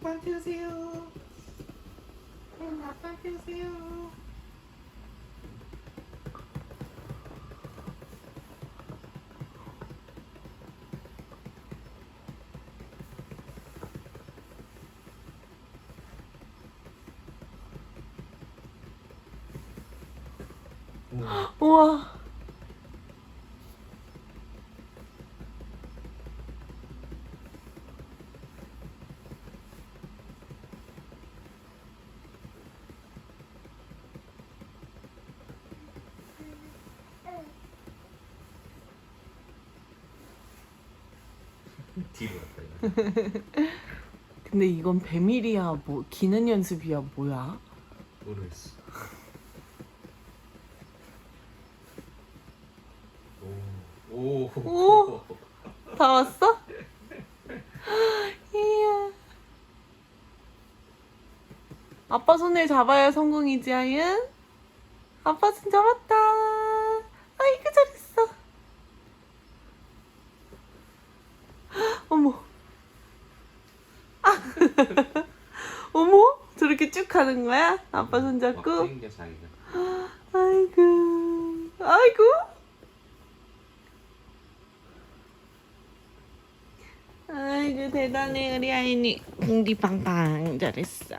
아빠 되세요. 응, 아빠 되세요. 우와. 뒤로 갔다. 근데 이건 배밀이야, 뭐 기는 연습이야, 뭐야? 모르겠어. 오. 오. 오. 다 왔어? 이야. 아빠 손을 잡아야 성공이지, 아윤? 아빠 손 잡았다. 아이고, 잘했어. 어머. 아. 어머? 저렇게 쭉 하는 거야? 아빠 손막 잡고? 땡겨 자기가. 아이고. 아이고. 아이고 대단해 우리 아이니 궁디빵빵 잘했어